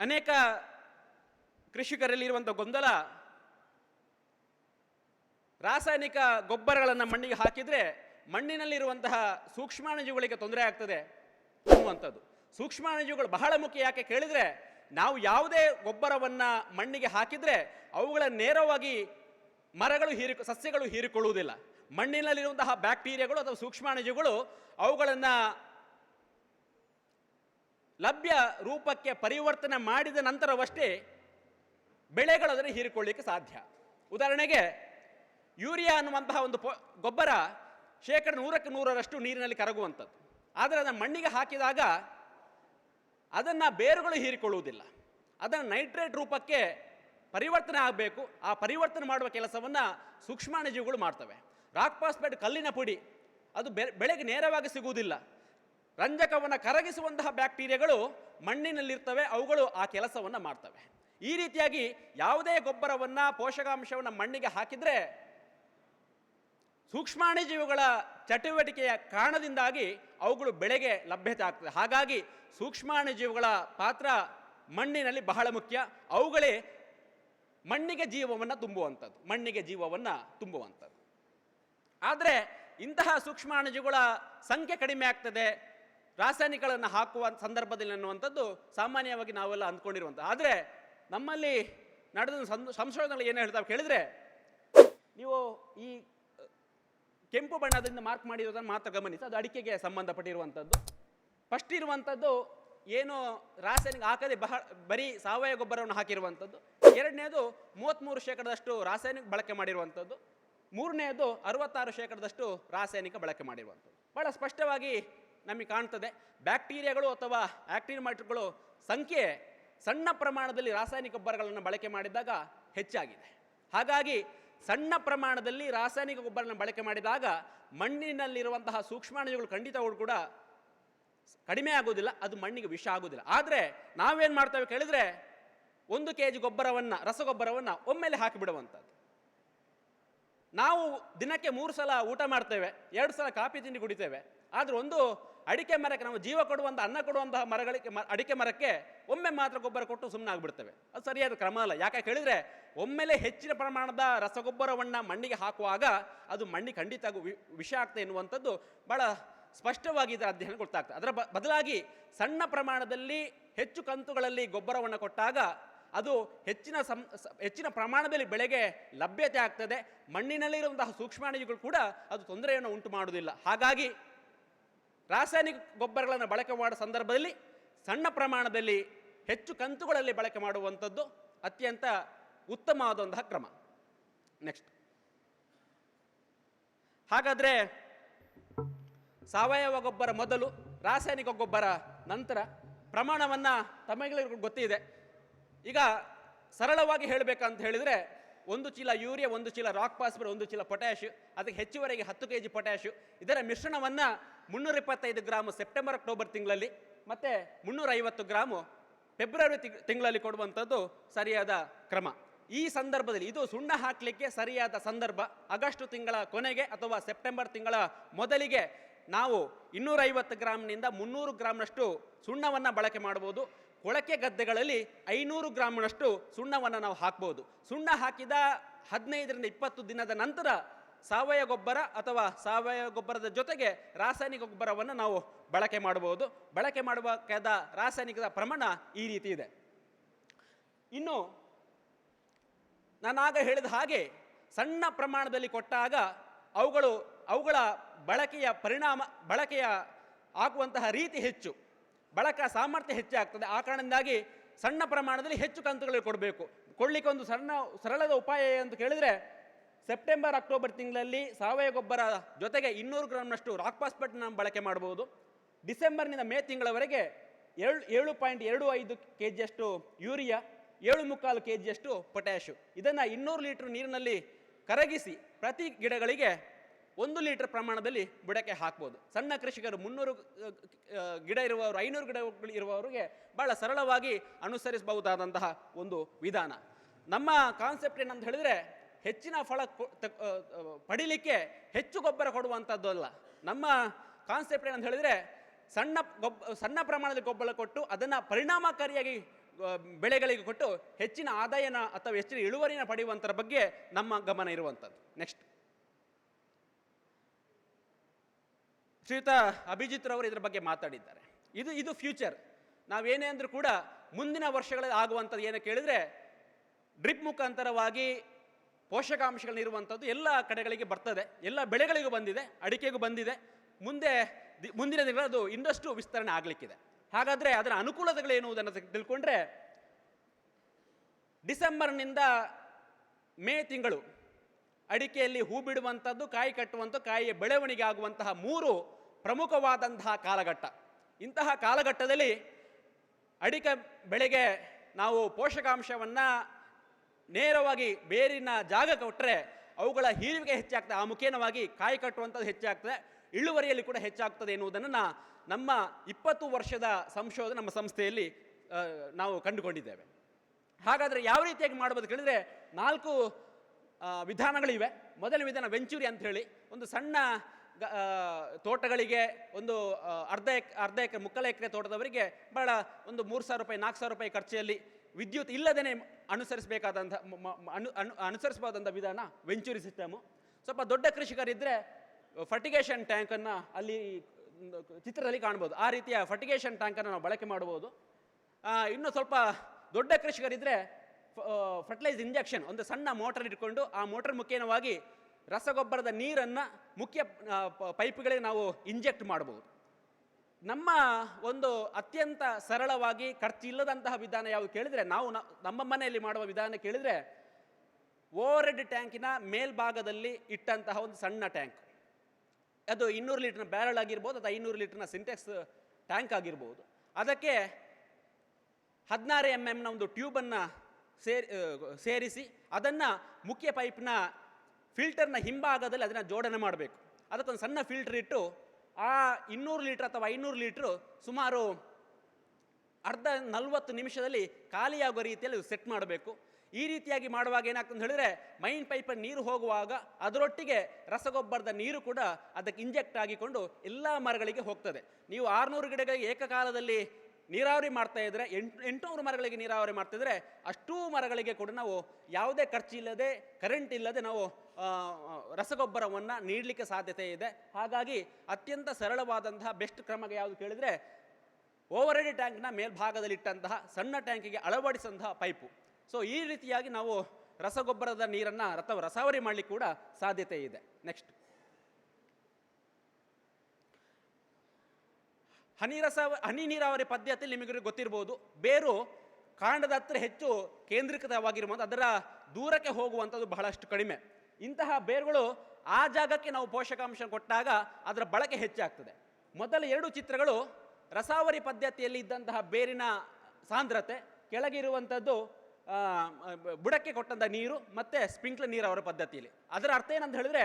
ಅನೇಕ ಕೃಷಿಕರಲ್ಲಿರುವಂಥ ಗೊಂದಲ, ರಾಸಾಯನಿಕ ಗೊಬ್ಬರಗಳನ್ನು ಮಣ್ಣಿಗೆ ಹಾಕಿದರೆ ಮಣ್ಣಿನಲ್ಲಿರುವಂತಹ ಸೂಕ್ಷ್ಮಾಣುಜೀವಿಗಳಿಗೆ ತೊಂದರೆ ಆಗ್ತದೆ ಅನ್ನುವಂಥದ್ದು. ಸೂಕ್ಷ್ಮಾಣುಜೀವಿಗಳು ಬಹಳ ಮುಖ್ಯ. ಯಾಕೆ ಕೇಳಿದರೆ ನಾವು ಯಾವುದೇ ಗೊಬ್ಬರವನ್ನು ಮಣ್ಣಿಗೆ ಹಾಕಿದರೆ ಅವುಗಳ ನೇರವಾಗಿ ಮರಗಳು ಹೀರಿ ಸಸ್ಯಗಳು ಹೀರಿಕೊಳ್ಳುವುದಿಲ್ಲ. ಮಣ್ಣಿನಲ್ಲಿರುವಂತಹ ಬ್ಯಾಕ್ಟೀರಿಯಾಗಳು ಅಥವಾ ಸೂಕ್ಷ್ಮಾಣುಜೀವಿಗಳು ಅವುಗಳನ್ನು ಲಭ್ಯ ರೂಪಕ್ಕೆ ಪರಿವರ್ತನೆ ಮಾಡಿದ ನಂತರವಷ್ಟೇ ಬೆಳೆಗಳದನ್ನು ಹೀರಿಕೊಳ್ಳಿಕ್ಕೆ ಸಾಧ್ಯ. ಉದಾಹರಣೆಗೆ, ಯೂರಿಯಾ ಅನ್ನುವಂತಹ ಒಂದು ಪೊ, ಗೊಬ್ಬರ ಶೇಕಡ ನೂರಕ್ಕೆ ನೂರರಷ್ಟು ನೀರಿನಲ್ಲಿ ಕರಗುವಂಥದ್ದು. ಆದರೆ ಅದನ್ನು ಮಣ್ಣಿಗೆ ಹಾಕಿದಾಗ ಅದನ್ನು ಬೇರುಗಳು ಹೀರಿಕೊಳ್ಳುವುದಿಲ್ಲ. ಅದನ್ನು ನೈಟ್ರೇಟ್ ರೂಪಕ್ಕೆ ಪರಿವರ್ತನೆ ಆಗಬೇಕು. ಆ ಪರಿವರ್ತನೆ ಮಾಡುವ ಕೆಲಸವನ್ನು ಸೂಕ್ಷ್ಮಾಣುಜೀವಿಗಳು ಮಾಡ್ತವೆ. ರಾಕ್ ಫಾಸ್ಫೇಟ್ ಕಲ್ಲಿನ ಪುಡಿ, ಅದು ಬೆಳೆಗೆ ನೇರವಾಗಿ ಸಿಗುವುದಿಲ್ಲ. ರಂಜಕವನ್ನು ಕರಗಿಸುವಂತಹ ಬ್ಯಾಕ್ಟೀರಿಯಾಗಳು ಮಣ್ಣಿನಲ್ಲಿರ್ತವೆ, ಅವುಗಳು ಆ ಕೆಲಸವನ್ನು ಮಾಡ್ತವೆ. ಈ ರೀತಿಯಾಗಿ ಯಾವುದೇ ಗೊಬ್ಬರವನ್ನು, ಪೋಷಕಾಂಶವನ್ನು ಮಣ್ಣಿಗೆ ಹಾಕಿದರೆ ಸೂಕ್ಷ್ಮಾಣುಜೀವಿಗಳ ಚಟುವಟಿಕೆಯ ಕಾರಣದಿಂದಾಗಿ ಅವುಗಳು ಬೆಳೆಗೆ ಲಭ್ಯತೆ ಆಗ್ತದೆ. ಹಾಗಾಗಿ ಸೂಕ್ಷ್ಮಾಣುಜೀವಿಗಳ ಪಾತ್ರ ಮಣ್ಣಿನಲ್ಲಿ ಬಹಳ ಮುಖ್ಯ. ಅವುಗಳೇ ಮಣ್ಣಿಗೆ ಜೀವವನ್ನು ತುಂಬುವಂಥದ್ದು, ಮಣ್ಣಿಗೆ ಜೀವವನ್ನು ತುಂಬುವಂಥದ್ದು. ಆದರೆ ಇಂತಹ ಸೂಕ್ಷ್ಮಾಣುಜೀವಿಗಳ ಸಂಖ್ಯೆ ಕಡಿಮೆ ಆಗ್ತದೆ. ರಾಸಾಯನಿಕಗಳನ್ನು ಹಾಕುವ ಸಂದರ್ಭದಲ್ಲಿ ಅನ್ನುವಂಥದ್ದು ಸಾಮಾನ್ಯವಾಗಿ ನಾವೆಲ್ಲ ಅಂದ್ಕೊಂಡಿರುವಂಥ ಆದರೆ ನಮ್ಮಲ್ಲಿ ನಡೆದ ಸಂಶೋಧನೆಗಳು ಏನು ಹೇಳ್ತಾವೆ ಕೇಳಿದರೆ, ನೀವು ಈ ಕೆಂಪು ಬಣ್ಣದಿಂದ ಮಾರ್ಕ್ ಮಾಡಿರೋದನ್ನು ಮಾತ್ರ ಗಮನಿಸಿ, ಅದು ಅಡಿಕೆಗೆ ಸಂಬಂಧಪಟ್ಟಿರುವಂಥದ್ದು. ಫಸ್ಟ್ ಇರುವಂಥದ್ದು ಏನು ರಾಸಾಯನಿಕ ಹಾಕದೆ ಬಹ, ಬರೀ ಸಾವಯವ ಗೊಬ್ಬರವನ್ನು ಹಾಕಿರುವಂಥದ್ದು. ಎರಡನೇದು ಮೂವತ್ತ್ಮೂರು ಶೇಕಡದಷ್ಟು ರಾಸಾಯನಿಕ ಬಳಕೆ ಮಾಡಿರುವಂಥದ್ದು. ಮೂರನೆಯದು ಅರವತ್ತಾರು ಶೇಕಡದಷ್ಟು ರಾಸಾಯನಿಕ ಬಳಕೆ ಮಾಡಿರುವಂಥದ್ದು. ಬಹಳ ಸ್ಪಷ್ಟವಾಗಿ ನಮಗೆ ಕಾಣ್ತದೆ. ಬ್ಯಾಕ್ಟೀರಿಯಾಗಳು ಅಥವಾ ಆಕ್ಟಿನ್ ಸಂಖ್ಯೆ ಸಣ್ಣ ಪ್ರಮಾಣದಲ್ಲಿ ರಾಸಾಯನಿಕ ಗೊಬ್ಬರಗಳನ್ನು ಬಳಕೆ ಮಾಡಿದಾಗ ಹೆಚ್ಚಾಗಿದೆ. ಹಾಗಾಗಿ ಸಣ್ಣ ಪ್ರಮಾಣದಲ್ಲಿ ರಾಸಾಯನಿಕ ಗೊಬ್ಬರನ ಬಳಕೆ ಮಾಡಿದಾಗ ಮಣ್ಣಿನಲ್ಲಿರುವಂತಹ ಸೂಕ್ಷ್ಮಾಣುಜಗಳು ಖಂಡಿತಗಳು ಕೂಡ ಕಡಿಮೆ ಆಗೋದಿಲ್ಲ ಅದು ಮಣ್ಣಿಗೆ ವಿಷ ಆಗೋದಿಲ್ಲ ಆದರೆ ನಾವೇನು ಮಾಡ್ತೇವೆ ಕೇಳಿದರೆ ಒಂದು ಕೆ ಜಿ ಗೊಬ್ಬರವನ್ನು, ರಸಗೊಬ್ಬರವನ್ನು ಒಮ್ಮೆಲೆ ಹಾಕಿಬಿಡುವಂಥದ್ದು ನಾವು ದಿನಕ್ಕೆ ಮೂರು ಸಲ ಊಟ ಮಾಡ್ತೇವೆ, ಎರಡು ಸಲ ಕಾಫಿ ತಿಂಡಿ ಕುಡಿತೇವೆ, ಆದರೆ ಒಂದು ಅಡಿಕೆ ಮರಕ್ಕೆ ನಾವು ಜೀವ ಕೊಡುವಂಥ ಅನ್ನ ಕೊಡುವಂತಹ ಮರಗಳಿಗೆ ಅಡಿಕೆ ಮರಕ್ಕೆ ಒಮ್ಮೆ ಮಾತ್ರ ಗೊಬ್ಬರ ಕೊಟ್ಟು ಸುಮ್ಮನೆ ಆಗ್ಬಿಡ್ತೇವೆ ಅದು ಸರಿಯಾದ ಕ್ರಮ ಅಲ್ಲ. ಯಾಕೆ ಹೇಳಿದ್ರೆ ಒಮ್ಮೆಲೆ ಹೆಚ್ಚಿನ ಪ್ರಮಾಣದ ರಸಗೊಬ್ಬರವನ್ನು ಮಣ್ಣಿಗೆ ಹಾಕುವಾಗ ಅದು ಮಣ್ಣಿಗೆ ಖಂಡಿತ ವಿಷ ಆಗ್ತದೆ ಎನ್ನುವಂಥದ್ದು ಬಹಳ ಸ್ಪಷ್ಟವಾಗಿ ಇದರ ಅಧ್ಯಯನ ಗೊತ್ತಾಗ್ತದೆ. ಅದರ ಬದಲಾಗಿ ಸಣ್ಣ ಪ್ರಮಾಣದಲ್ಲಿ ಹೆಚ್ಚು ಕಂತುಗಳಲ್ಲಿ ಗೊಬ್ಬರವನ್ನು ಕೊಟ್ಟಾಗ ಅದು ಹೆಚ್ಚಿನ ಸಂ ಹೆಚ್ಚಿನ ಪ್ರಮಾಣದಲ್ಲಿ ಬೆಳೆಗೆ ಲಭ್ಯತೆ ಆಗ್ತದೆ. ಮಣ್ಣಿನಲ್ಲಿರುವಂತಹ ಸೂಕ್ಷ್ಮಾಣಿಗಳು ಕೂಡ ಅದು ತೊಂದರೆಯನ್ನು ಉಂಟು ಮಾಡುವುದಿಲ್ಲ. ಹಾಗಾಗಿ ರಾಸಾಯನಿಕ ಗೊಬ್ಬರಗಳನ್ನು ಬಳಕೆ ಮಾಡುವ ಸಂದರ್ಭದಲ್ಲಿ ಸಣ್ಣ ಪ್ರಮಾಣದಲ್ಲಿ ಹೆಚ್ಚು ಕಂತುಗಳಲ್ಲಿ ಬಳಕೆ ಮಾಡುವಂಥದ್ದು ಅತ್ಯಂತ ಉತ್ತಮವಾದಂತಹ ಕ್ರಮ. ನೆಕ್ಸ್ಟ್ ಹಾಗಾದರೆ ಸಾವಯವ ಗೊಬ್ಬರ ಮೊದಲು, ರಾಸಾಯನಿಕ ಗೊಬ್ಬರ ನಂತರ ಪ್ರಮಾಣವನ್ನು ತಮಗೆಲ್ಲರಿಗೂ ಗೊತ್ತಿದೆ. ಈಗ ಸರಳವಾಗಿ ಹೇಳಬೇಕಂತ ಹೇಳಿದರೆ ಒಂದು ಚೀಲ ಯೂರಿಯಾ, ಒಂದು ಚೀಲ ರಾಕ್ ಪಾಸ್ಪರ್ ಒಂದು ಚೀಲ ಪೊಟ್ಯಾಶ್ ಅದಕ್ಕೆ ಹೆಚ್ಚುವರೆಗೆ ಹತ್ತು ಕೆ ಜಿ ಪೊಟ್ಯಾಶ್ ಇದರ ಮಿಶ್ರಣವನ್ನು ಮುನ್ನೂರ ಇಪ್ಪತ್ತೈದು ಗ್ರಾಮು ಸೆಪ್ಟೆಂಬರ್ ಅಕ್ಟೋಬರ್ ತಿಂಗಳಲ್ಲಿ, ಮತ್ತು ಮುನ್ನೂರ ಐವತ್ತು ಗ್ರಾಮು ಫೆಬ್ರವರಿ ತಿಂಗ್- ತಿಂಗಳಲ್ಲಿ ಕೊಡುವಂಥದ್ದು ಸರಿಯಾದ ಕ್ರಮ. ಈ ಸಂದರ್ಭದಲ್ಲಿ ಇದು ಸುಣ್ಣ ಹಾಕಲಿಕ್ಕೆ ಸರಿಯಾದ ಸಂದರ್ಭ. ಆಗಸ್ಟ್ ತಿಂಗಳ ಕೊನೆಗೆ ಅಥವಾ ಸೆಪ್ಟೆಂಬರ್ ತಿಂಗಳ ಮೊದಲಿಗೆ ನಾವು ಇನ್ನೂರೈವತ್ತು ಗ್ರಾಮ್ನಿಂದ ಮುನ್ನೂರು ಗ್ರಾಮ್ನಷ್ಟು ಸುಣ್ಣವನ್ನು ಬಳಕೆ ಮಾಡ್ಬೋದು ಕೊಳಕೆ ಗದ್ದೆಗಳಲ್ಲಿ ಐನೂರು ಗ್ರಾಮ್ನಷ್ಟು ಸುಣ್ಣವನ್ನು ನಾವು ಹಾಕ್ಬೋದು. ಸುಣ್ಣ ಹಾಕಿದ ಹದಿನೈದರಿಂದ ಇಪ್ಪತ್ತು ದಿನದ ನಂತರ ಸಾವಯವ ಗೊಬ್ಬರ ಅಥವಾ ಸಾವಯವ ಗೊಬ್ಬರದ ಜೊತೆಗೆ ರಾಸಾಯನಿಕ ಗೊಬ್ಬರವನ್ನು ನಾವು ಬಳಕೆ ಮಾಡಬಹುದು. ಬಳಕೆ ಮಾಡಬೇಕಾದ ರಾಸಾಯನಿಕದ ಪ್ರಮಾಣ ಈ ರೀತಿ ಇದೆ. ಇನ್ನು ನಾನಾಗ ಹೇಳಿದ ಹಾಗೆ ಸಣ್ಣ ಪ್ರಮಾಣದಲ್ಲಿ ಕೊಟ್ಟಾಗ ಅವುಗಳು ಅವುಗಳ ಬಳಕೆಯ ಪರಿಣಾಮ ಬಳಕೆಯ ಆಗುವಂತಹ ರೀತಿ ಹೆಚ್ಚು. ಬಳಕ ಸಾಮರ್ಥ್ಯ ಹೆಚ್ಚಾಗ್ತದೆ ಆ ಕಾರಣದಿಂದಾಗಿ ಸಣ್ಣ ಪ್ರಮಾಣದಲ್ಲಿ ಹೆಚ್ಚು ಕಂತುಗಳು ಕೊಡಬೇಕು. ಕೊಡಲಿಕ್ಕೆ ಒಂದು ಸಣ್ಣ, ಸರಳದ ಉಪಾಯ ಅಂತ ಕೇಳಿದರೆ ಸೆಪ್ಟೆಂಬರ್, ಅಕ್ಟೋಬರ್ ತಿಂಗಳಲ್ಲಿ ಸಾವಯವ ಗೊಬ್ಬರ ಜೊತೆಗೆ ಇನ್ನೂರು ಗ್ರಾಮ್ನಷ್ಟು ರಾಕ್ ಪಾಸ್ಪೆಟ್ನ ಬಳಕೆ ಮಾಡಬಹುದು ಡಿಸೆಂಬರ್ನಿಂದ ಮೇ ತಿಂಗಳವರೆಗೆ ಏಳು ಏಳು ಪಾಯಿಂಟ್ ಎರಡು ಐದು ಕೆ ಜಿಯಷ್ಟು ಯೂರಿಯಾ, ಏಳು ಮುಕ್ಕಾಲು ಕೆ ಜಿಯಷ್ಟು ಪೊಟ್ಯಾಶು. ಇದನ್ನು ಇನ್ನೂರು ಲೀಟ್ರ್ ನೀರಿನಲ್ಲಿ ಕರಗಿಸಿ ಪ್ರತಿ ಗಿಡಗಳಿಗೆ ಒಂದು ಲೀಟರ್ ಪ್ರಮಾಣದಲ್ಲಿ ಬುಡಕ್ಕೆ ಹಾಕ್ಬೋದು. ಸಣ್ಣ ಕೃಷಿಕರು ಮುನ್ನೂರು ಗಿಡ ಇರುವವರು, ಐನೂರು ಗಿಡಗಳು ಇರುವವರಿಗೆ ಬಹಳ ಸರಳವಾಗಿ ಅನುಸರಿಸಬಹುದಾದಂತಹ ಒಂದು ವಿಧಾನ. ನಮ್ಮ ಕಾನ್ಸೆಪ್ಟ್ ಏನಂತ ಹೇಳಿದ್ರೆ ಹೆಚ್ಚಿನ ಫಲ ಪಡಿಲಿಕ್ಕೆ ಹೆಚ್ಚು ಗೊಬ್ಬರ ಕೊಡುವಂಥದ್ದು ಅಲ್ಲ. ನಮ್ಮ ಕಾನ್ಸೆಪ್ಟ್ ಏನಂತ ಹೇಳಿದ್ರೆ ಸಣ್ಣ ಗೊಬ್ಬ ಸಣ್ಣ ಪ್ರಮಾಣದಲ್ಲಿ ಗೊಬ್ಬರ ಕೊಟ್ಟು ಅದನ್ನು ಪರಿಣಾಮಕಾರಿಯಾಗಿ ಬೆಳೆಗಳಿಗೆ ಕೊಟ್ಟು ಹೆಚ್ಚಿನ ಆದಾಯನ ಅಥವಾ ಹೆಚ್ಚಿನ ಇಳುವರಿನ ಪಡೆಯುವಂಥರ ಬಗ್ಗೆ ನಮ್ಮ ಗಮನ ಇರುವಂಥದ್ದು. ನೆಕ್ಸ್ಟ್ ಶ್ರೀಯುತ ಅಭಿಜಿತ್ ರವರು ಇದರ ಬಗ್ಗೆ ಮಾತಾಡಿದ್ದಾರೆ. ಇದು ಇದು ಫ್ಯೂಚರ್ ನಾವೇನೇ ಅಂದರೂ ಕೂಡ ಮುಂದಿನ ವರ್ಷಗಳಲ್ಲಿ ಆಗುವಂಥದ್ದು ಏನು ಕೇಳಿದರೆ ಡ್ರಿಪ್ ಮುಖಾಂತರವಾಗಿ ಪೋಷಕಾಂಶಗಳನ್ನಿರುವಂಥದ್ದು ಎಲ್ಲ ಕಡೆಗಳಿಗೆ ಬರ್ತದೆ. ಎಲ್ಲ ಬೆಳೆಗಳಿಗೂ ಬಂದಿದೆ, ಅಡಿಕೆಗೂ ಬಂದಿದೆ. ಮುಂದೆ ಮುಂದಿನ ದಿನ ಅದು ಇನ್ನಷ್ಟು ವಿಸ್ತರಣೆ ಆಗಲಿಕ್ಕಿದೆ. ಹಾಗಾದರೆ ಅದರ ಅನುಕೂಲತೆಗಳೇನು ಅನ್ನೋದನ್ನು ತಿಳ್ಕೊಂಡ್ರೆ ಡಿಸೆಂಬರ್ನಿಂದ ಮೇ ತಿಂಗಳು ಅಡಿಕೆಯಲ್ಲಿ ಹೂ ಬಿಡುವಂಥದ್ದು, ಕಾಯಿ ಕಟ್ಟುವಂಥ ಕಾಯಿಯ ಬೆಳವಣಿಗೆ ಆಗುವಂತಹ ಮೂರು ಪ್ರಮುಖವಾದಂತಹ ಕಾಲಘಟ್ಟ. ಇಂತಹ ಕಾಲಘಟ್ಟದಲ್ಲಿ ಅಡಿಕೆ ಬೆಳೆಗೆ ನಾವು ಪೋಷಕಾಂಶವನ್ನು ನೇರವಾಗಿ ಬೇರಿನ ಜಾಗ ಕೊಟ್ಟರೆ ಅವುಗಳ ಹೀರುವಿಕೆ ಹೆಚ್ಚಾಗ್ತದೆ. ಆ ಮುಖೇನವಾಗಿ ಕಾಯಿ ಕಟ್ಟುವಂಥದ್ದು ಹೆಚ್ಚಾಗ್ತದೆ. ಇಳುವರಿಯಲ್ಲಿ ಕೂಡ ಹೆಚ್ಚಾಗ್ತದೆ ಎನ್ನುವುದನ್ನು ನಮ್ಮ ಇಪ್ಪತ್ತು ವರ್ಷದ ಸಂಶೋಧನೆ ನಮ್ಮ ಸಂಸ್ಥೆಯಲ್ಲಿ ನಾವು ಕಂಡುಕೊಂಡಿದ್ದೇವೆ. ಹಾಗಾದರೆ ಯಾವ ರೀತಿಯಾಗಿ ಮಾಡ್ಬೋದು ಕೇಳಿದರೆ ನಾಲ್ಕು ವಿಧಾನಗಳಿವೆ. ಮೊದಲ ವಿಧಾನ ವೆಂಚೂರಿ ಅಂತ ಹೇಳಿ ಒಂದು ಸಣ್ಣ ತೋಟಗಳಿಗೆ ಒಂದು ಅರ್ಧ ಎಕ್, ಅರ್ಧ ಎಕರೆ, ಮುಕ್ಕಲ ಎಕರೆ ತೋಟದವರಿಗೆ ಬಹಳ ಒಂದು ಮೂರು ಸಾವಿರ ರೂಪಾಯಿ, ನಾಲ್ಕು ಸಾವಿರ ರೂಪಾಯಿ ಖರ್ಚಲ್ಲಿ ವಿದ್ಯುತ್ ಇಲ್ಲದೇ ಅನುಸರಿಸಬೇಕಾದಂಥ ಅನು ಅನು ವಿಧಾನ ವೆಂಚೂರಿ ಸಿಸ್ಟಮು ಸ್ವಲ್ಪ ದೊಡ್ಡ ಕೃಷಿಕರಿದ್ದರೆ ಫರ್ಟಿಗೇಷನ್ ಟ್ಯಾಂಕನ್ನು ಅಲ್ಲಿ, ಚಿತ್ರದಲ್ಲಿ ಕಾಣ್ಬೋದು. ಆ ರೀತಿಯ ಫರ್ಟಿಗೇಷನ್ ಟ್ಯಾಂಕನ್ನು ನಾವು ಬಳಕೆ ಮಾಡ್ಬೋದು. ಇನ್ನು ಸ್ವಲ್ಪ ದೊಡ್ಡ ಕೃಷಿಕರಿದ್ದರೆ ಫರ್ಟಿಲೈಸ್ ಇಂಜೆಕ್ಷನ್ ಒಂದು ಸಣ್ಣ ಮೋಟರ್ ಇಟ್ಕೊಂಡು ಆ ಮೋಟರ್ ಮುಖೇನವಾಗಿ ರಸಗೊಬ್ಬರದ ನೀರನ್ನು ಮುಖ್ಯ ಪೈಪ್ಗಳಿಗೆ ನಾವು ಇಂಜೆಕ್ಟ್ ಮಾಡ್ಬೋದು ನಮ್ಮ ಒಂದು ಅತ್ಯಂತ ಸರಳವಾಗಿ ಖರ್ಚಿಲ್ಲದಂತಹ ವಿಧಾನ ಯಾವುದು ಕೇಳಿದರೆ, ನಾವು ನಮ್ಮ ಮನೆಯಲ್ಲಿ ಮಾಡುವ ವಿಧಾನ ಕೇಳಿದರೆ ಓವರ್ ಹೆಡ್ ಟ್ಯಾಂಕಿನ ಮೇಲ್ಭಾಗದಲ್ಲಿ ಇಟ್ಟಂತಹ ಒಂದು ಸಣ್ಣ ಟ್ಯಾಂಕ್. ಅದು ಇನ್ನೂರು ಲೀಟ್ರ್ನ ಬ್ಯಾರಲ್ ಆಗಿರ್ಬೋದು ಅಥವಾ ಐನೂರು ಲೀಟ್ರ್ನ ಸಿಂಟೆಕ್ಸ್ ಟ್ಯಾಂಕ್ ಆಗಿರ್ಬೋದು. ಅದಕ್ಕೆ ಹದಿನಾರು ಎಂ ಎಮ್ನ ಒಂದು ಟ್ಯೂಬನ್ನು ಸೇರಿ ಸೇರಿಸಿ, ಅದನ್ನು ಮುಖ್ಯ ಪೈಪ್ನ ಫಿಲ್ಟರ್ನ ಹಿಂಭಾಗದಲ್ಲಿ ಅದನ್ನು ಜೋಡಣೆ ಮಾಡಬೇಕು. ಅದಕ್ಕೊಂದು ಸಣ್ಣ ಫಿಲ್ಟರ್ ಇಟ್ಟು ಆ ಇನ್ನೂರು ಲೀಟ್ರ್ ಅಥವಾ ಐನೂರು ಲೀಟ್ರು ಸುಮಾರು ಅರ್ಧ ನಲವತ್ತು ನಿಮಿಷದಲ್ಲಿ ಖಾಲಿಯಾಗುವ ರೀತಿಯಲ್ಲಿ ಸೆಟ್ ಮಾಡಬೇಕು. ಈ ರೀತಿಯಾಗಿ ಮಾಡುವಾಗ ಏನಾಗ್ತದೆ ಹೇಳಿದ್ರೆ ಮೈನ್ ಪೈಪಲ್ಲಿ ನೀರು ಹೋಗುವಾಗ ಅದರೊಟ್ಟಿಗೆ ರಸಗೊಬ್ಬರದ ನೀರು ಕೂಡ ಅದಕ್ಕೆ ಇಂಜೆಕ್ಟ್ ಆಗಿಕೊಂಡು ಎಲ್ಲ ಮರಗಳಿಗೆ ಹೋಗ್ತದೆ. ನೀವು ಆರುನೂರು ಗಿಡಗಳಿಗೆ ಏಕಕಾಲದಲ್ಲಿ ನೀರಾವರಿ ಮಾಡ್ತಾ ಇದ್ದರೆ ಎಂಟು, ಎಂಟುನೂರು ಮರಗಳಿಗೆ ನೀರಾವರಿ ಮಾಡ್ತಿದ್ರೆ ಅಷ್ಟೂ ಮರಗಳಿಗೆ ಕೂಡ ನಾವು ಯಾವುದೇ ಖರ್ಚಿಲ್ಲದೆ ಕರೆಂಟ್ ಇಲ್ಲದೆ ನಾವು ರಸಗೊಬ್ಬರವನ್ನು ನೀಡಲಿಕ್ಕೆ ಸಾಧ್ಯತೆ ಇದೆ. ಹಾಗಾಗಿ ಅತ್ಯಂತ ಸರಳವಾದಂತಹ ಬೆಸ್ಟ್ ಕ್ರಮ ಯಾವುದು ಕೇಳಿದರೆ ಓವರ್ ಹೆಡ್ ಟ್ಯಾಂಕ್ನ ಮೇಲ್ಭಾಗದಲ್ಲಿಟ್ಟಂತಹ ಸಣ್ಣ ಟ್ಯಾಂಕಿಗೆ ಅಳವಡಿಸಿದಂತಹ ಪೈಪು. ಸೊ ಈ ರೀತಿಯಾಗಿ ನಾವು ರಸಗೊಬ್ಬರದ ನೀರನ್ನು ಅಥವಾ ರಸಾವರಿ ಮಾಡಲಿಕ್ಕೆ ಕೂಡ ಸಾಧ್ಯತೆ ಇದೆ. ನೆಕ್ಸ್ಟ್ ಹನಿ ರಸ ಹನಿ ನೀರಾವರಿ ಪದ್ಧತಿ ನಿಮಗೆ ಗೊತ್ತಿರ್ಬೋದು. ಬೇರು ಕಾಂಡದ ಹತ್ರ ಹೆಚ್ಚು ಕೇಂದ್ರೀಕೃತವಾಗಿರುವಂಥ ಅದರ ದೂರಕ್ಕೆ ಹೋಗುವಂಥದ್ದು ಬಹಳಷ್ಟು ಕಡಿಮೆ. ಇಂತಹ ಬೇರುಗಳು ಆ ಜಾಗಕ್ಕೆ ನಾವು ಪೋಷಕಾಂಶ ಕೊಟ್ಟಾಗ ಅದರ ಬಳಕೆ ಹೆಚ್ಚಾಗ್ತದೆ. ಮೊದಲ ಎರಡು ಚಿತ್ರಗಳು ರಸಾವರಿ ಪದ್ಧತಿಯಲ್ಲಿ ಇದ್ದಂತಹ ಬೇರಿನ ಸಾಂದ್ರತೆ ಕೆಳಗಿರುವಂಥದ್ದು ಬುಡಕ್ಕೆ ಕೊಟ್ಟಂಥ ನೀರು ಮತ್ತು ಸ್ಪ್ರಿಂಕ್ಲರ್ ಅವರ ಪದ್ಧತಿಯಲ್ಲಿ. ಅದರ ಅರ್ಥ ಏನಂತ ಹೇಳಿದ್ರೆ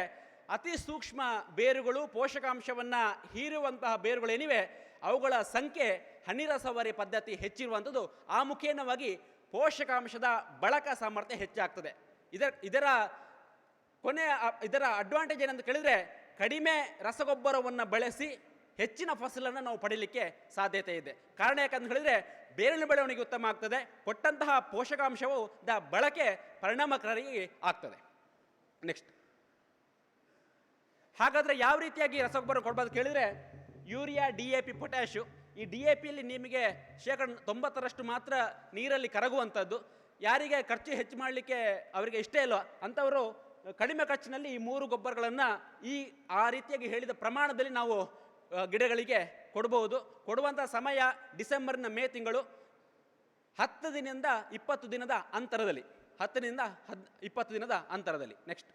ಅತಿ ಸೂಕ್ಷ್ಮ ಬೇರುಗಳು ಪೋಷಕಾಂಶವನ್ನು ಹೀರುವಂತಹ ಬೇರುಗಳೇನಿವೆ, ಅವುಗಳ ಸಂಖ್ಯೆ ಹನಿ ರಸವರಿ ಪದ್ಧತಿ ಹೆಚ್ಚಿರುವಂಥದ್ದು ಆ ಮುಖೇನವಾಗಿ ಪೋಷಕಾಂಶದ ಬಳಕ ಸಾಮರ್ಥ್ಯ ಹೆಚ್ಚಾಗ್ತದೆ. ಇದರ ಇದರ ಕೊನೆಯ ಇದರ ಅಡ್ವಾಂಟೇಜ್ ಏನಂತ ಕೇಳಿದ್ರೆ ಕಡಿಮೆ ರಸಗೊಬ್ಬರವನ್ನು ಬಳಸಿ ಹೆಚ್ಚಿನ ಫಸಲನ್ನು ನಾವು ಪಡೀಲಿಕ್ಕೆ ಸಾಧ್ಯತೆ ಇದೆ. ಕಾರಣ ಯಾಕಂತ ಹೇಳಿದ್ರೆ ಬೇರಿನ ಬೆಳವಣಿಗೆ ಉತ್ತಮ ಆಗ್ತದೆ, ಕೊಟ್ಟಂತಹ ಪೋಷಕಾಂಶವು ದ ಬಳಕೆ ಪರಿಣಾಮಕಾರಿ ಆಗ್ತದೆ. ನೆಕ್ಸ್ಟ್ ಹಾಗಾದರೆ ಯಾವ ರೀತಿಯಾಗಿ ರಸಗೊಬ್ಬರ ಕೊಡ್ಬೋದು ಕೇಳಿದರೆ urea, D A P potash ಈ ಡಿ ಎ ಪಿಯಲ್ಲಿ ನಿಮಗೆ ಶೇಕಡ ತೊಂಬತ್ತರಷ್ಟು ಮಾತ್ರ ನೀರಲ್ಲಿ ಕರಗುವಂಥದ್ದು ಯಾರಿಗೆ ಖರ್ಚು ಹೆಚ್ಚು ಮಾಡಲಿಕ್ಕೆ ಅವರಿಗೆ ಇಷ್ಟ ಇಲ್ಲ ಅಂಥವರು ಕಡಿಮೆ ಖರ್ಚಿನಲ್ಲಿ ಈ ಮೂರು ಗೊಬ್ಬರಗಳನ್ನು ಈ, ಆ ರೀತಿಯಾಗಿ ಹೇಳಿದ ಪ್ರಮಾಣದಲ್ಲಿ ನಾವು ಗಿಡಗಳಿಗೆ ಕೊಡಬಹುದು ಕೊಡುವಂಥ ಸಮಯ ಡಿಸೆಂಬರ್ನ ಮೇ ತಿಂಗಳು ಹತ್ತು ದಿನದಿಂದ ಇಪ್ಪತ್ತು ದಿನದ ಅಂತರದಲ್ಲಿ. ಹತ್ತರಿಂದ ಹದ್, ಇಪ್ಪತ್ತು ದಿನದ ಅಂತರದಲ್ಲಿ. ನೆಕ್ಸ್ಟ್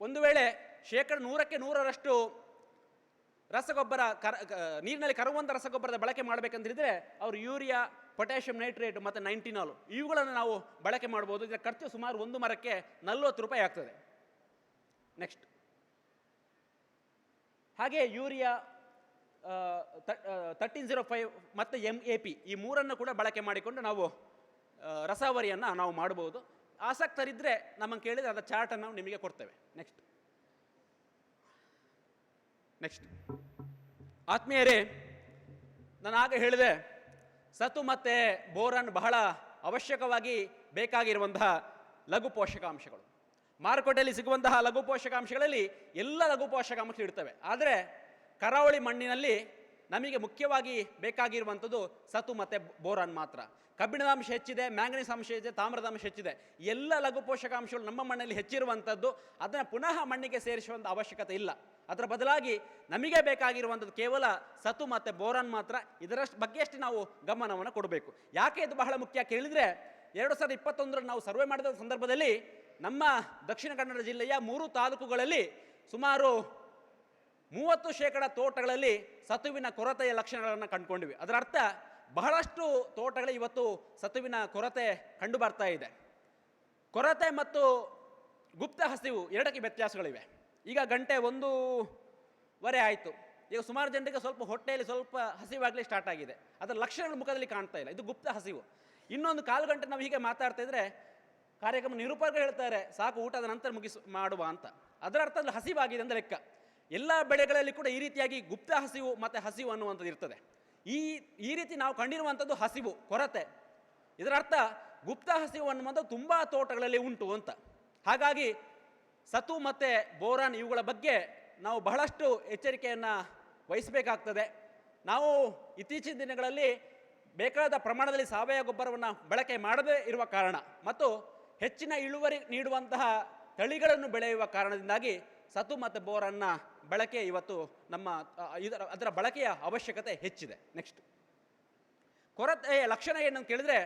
ಒಂದು ವೇಳೆ ಶೇಕಡ ನೂರಕ್ಕೆ ನೂರರಷ್ಟು ರಸಗೊಬ್ಬರ ಕರ ನೀರಿನಲ್ಲಿ ಕರಗುವಂಥ ರಸಗೊಬ್ಬರದ ಬಳಕೆ ಮಾಡಬೇಕಂತಿದ್ರೆ ಅವರು ಯೂರಿಯಾ ಪೊಟ್ಯಾಷಿಯಂ ನೈಟ್ರೇಟ್ ಮತ್ತು ನೈಂಟಿನಾಲ್, ಇವುಗಳನ್ನು ನಾವು ಬಳಕೆ ಮಾಡ್ಬೋದು. ಇದರ ಖರ್ಚು ಸುಮಾರು ಒಂದು ಮರಕ್ಕೆ ನಲ್ವತ್ತು ರೂಪಾಯಿ ಆಗ್ತದೆ. ನೆಕ್ಸ್ಟ್ ಹಾಗೆ ಯೂರಿಯಾ ತರ್ಟೀನ್ ಜೀರೋ ಫೈವ್ ಮತ್ತು ಎಂ ಎ ಪಿ ಈ ಮೂರನ್ನು ಕೂಡ ಬಳಕೆ ಮಾಡಿಕೊಂಡು ನಾವು ರಸಾವರಿಯನ್ನು ನಾವು ಮಾಡ್ಬೋದು ಆಸಕ್ತರಿದ್ದರೆ ನಮಗೆ ಕೇಳಿದರೆ ಅದರ ಚಾರ್ಟನ್ನು ನಾವು ನಿಮಗೆ ಕೊಡ್ತೇವೆ. ನೆಕ್ಸ್ಟ್ ನೆಕ್ಸ್ಟ್ ಆತ್ಮೀಯರೇ ನಾನು ಆಗ ಹೇಳಿದೆ ಸತು ಮತ್ತು ಬೋರನ್ ಬಹಳ ಅವಶ್ಯಕವಾಗಿ ಬೇಕಾಗಿರುವಂತಹ ಲಘು ಪೋಷಕಾಂಶಗಳು. ಮಾರುಕಟ್ಟೆಯಲ್ಲಿ ಸಿಗುವಂತಹ ಲಘು ಪೋಷಕಾಂಶಗಳಲ್ಲಿ ಎಲ್ಲ ಲಘು ಪೋಷಕಾಂಶಗಳು ಇರ್ತವೆ. ಆದರೆ ಕರಾವಳಿ ಮಣ್ಣಿನಲ್ಲಿ ನಮಗೆ ಮುಖ್ಯವಾಗಿ ಬೇಕಾಗಿರುವಂಥದ್ದು ಸತು ಮತ್ತು ಬೋರಾನ್ ಮಾತ್ರ. ಕಬ್ಬಿಣದ ಅಂಶ ಹೆಚ್ಚಿದೆ ಮ್ಯಾಂಗನೀಸ್ ಅಂಶ ಹೆಚ್ಚಿದೆ ತಾಮ್ರದ ಅಂಶ ಹೆಚ್ಚಿದೆ. ಎಲ್ಲ ಲಘು ಪೋಷಕಾಂಶಗಳು ನಮ್ಮ ಮಣ್ಣಲ್ಲಿ ಹೆಚ್ಚಿರುವಂಥದ್ದು, ಅದನ್ನು ಪುನಃ ಮಣ್ಣಿಗೆ ಸೇರಿಸುವಂಥ ಅವಶ್ಯಕತೆ ಇಲ್ಲ. ಅದರ ಬದಲಾಗಿ ನಮಗೆ ಬೇಕಾಗಿರುವಂಥದ್ದು ಕೇವಲ ಸತು ಮತ್ತು ಬೋರನ್ ಮಾತ್ರ. ಇದರಷ್ಟು ಬಗ್ಗೆ ಅಷ್ಟೇ ನಾವು ಗಮನವನ್ನು ಕೊಡಬೇಕು. ಯಾಕೆ ಇದು ಬಹಳ ಮುಖ್ಯ ಕೇಳಿದರೆ, ಎರಡು ಸಾವಿರದ ಇಪ್ಪತ್ತೊಂದರಲ್ಲಿ ನಾವು ಸರ್ವೆ ಮಾಡಿದ ಸಂದರ್ಭದಲ್ಲಿ ನಮ್ಮ ದಕ್ಷಿಣ ಕನ್ನಡ ಜಿಲ್ಲೆಯ ಮೂರು ತಾಲೂಕುಗಳಲ್ಲಿ ಸುಮಾರು ಮೂವತ್ತು ಶೇಕಡ ತೋಟಗಳಲ್ಲಿ ಸತುವಿನ ಕೊರತೆಯ ಲಕ್ಷಣಗಳನ್ನು ಕಂಡುಕೊಂಡಿವೆ. ಅದರ ಅರ್ಥ ಬಹಳಷ್ಟು ತೋಟಗಳು ಇವತ್ತು ಸತುವಿನ ಕೊರತೆ ಕಂಡು ಬರ್ತಾ ಇದೆ. ಕೊರತೆ ಮತ್ತು ಗುಪ್ತ ಹಸಿವು ಎರಡಕ್ಕೆ ವ್ಯತ್ಯಾಸಗಳಿವೆ. ಈಗ ಗಂಟೆ ಒಂದೂವರೆ ಆಯಿತು. ಈಗ ಸುಮಾರು ಜನರಿಗೆ ಸ್ವಲ್ಪ ಹೊಟ್ಟೆಯಲ್ಲಿ ಸ್ವಲ್ಪ ಹಸಿವಾಗಲಿ ಸ್ಟಾರ್ಟ್ ಆಗಿದೆ. ಅದರ ಲಕ್ಷಣಗಳು ಮುಖದಲ್ಲಿ ಕಾಣ್ತಾ ಇಲ್ಲ. ಇದು ಗುಪ್ತ ಹಸಿವು. ಇನ್ನೊಂದು ಕಾಲು ಗಂಟೆ ನಾವು ಹೀಗೆ ಮಾತಾಡ್ತಾ ಇದ್ರೆ ಕಾರ್ಯಕ್ರಮ ನಿರೂಪಕರು ಹೇಳ್ತಾರೆ, ಸಾಕು, ಊಟದ ನಂತರ ಮುಗಿಸ್, ಮಾಡುವ ಅಂತ. ಅದರ ಅರ್ಥ ಅಲ್ಲಿ ಹಸಿವಾಗಿದೆ ಅಂದರೆ ಲೆಕ್ಕ. ಎಲ್ಲ ಬೆಳೆಗಳಲ್ಲಿ ಕೂಡ ಈ ರೀತಿಯಾಗಿ ಗುಪ್ತ ಹಸಿವು ಮತ್ತು ಹಸಿವು ಅನ್ನುವಂಥದ್ದು ಇರ್ತದೆ. ಈ ಈ ರೀತಿ ನಾವು ಕಂಡಿರುವಂಥದ್ದು ಹಸಿವು, ಕೊರತೆ. ಇದರ ಅರ್ಥ ಗುಪ್ತ ಹಸಿವು ಅನ್ನುವಂಥದ್ದು ತುಂಬ ತೋಟಗಳಲ್ಲಿ ಉಂಟು ಅಂತ. ಹಾಗಾಗಿ ಸತು ಮತ್ತು ಬೋರಾನ್ ಇವುಗಳ ಬಗ್ಗೆ ನಾವು ಬಹಳಷ್ಟು ಎಚ್ಚರಿಕೆಯನ್ನು ವಹಿಸಬೇಕಾಗ್ತದೆ. ನಾವು ಇತ್ತೀಚಿನ ದಿನಗಳಲ್ಲಿ ಬೇಕಾದ ಪ್ರಮಾಣದಲ್ಲಿ ಸಾವಯವ ಗೊಬ್ಬರವನ್ನು ಬಳಕೆ ಮಾಡದೇ ಇರುವ ಕಾರಣ ಮತ್ತು ಹೆಚ್ಚಿನ ಇಳುವರಿ ನೀಡುವಂತಹ ತಳಿಗಳನ್ನು ಬೆಳೆಯುವ ಕಾರಣದಿಂದಾಗಿ ಸತು ಮತ್ತು ಬೋರನ್ನ ಬಳಕೆ ಇವತ್ತು ನಮ್ಮ ಇದರ, ಅದರ ಬಳಕೆಯ ಅವಶ್ಯಕತೆ ಹೆಚ್ಚಿದೆ. ನೆಕ್ಸ್ಟ್ ಕೊರತೆಯ ಲಕ್ಷಣ ಏನಂತ ಕೇಳಿದ್ರೆ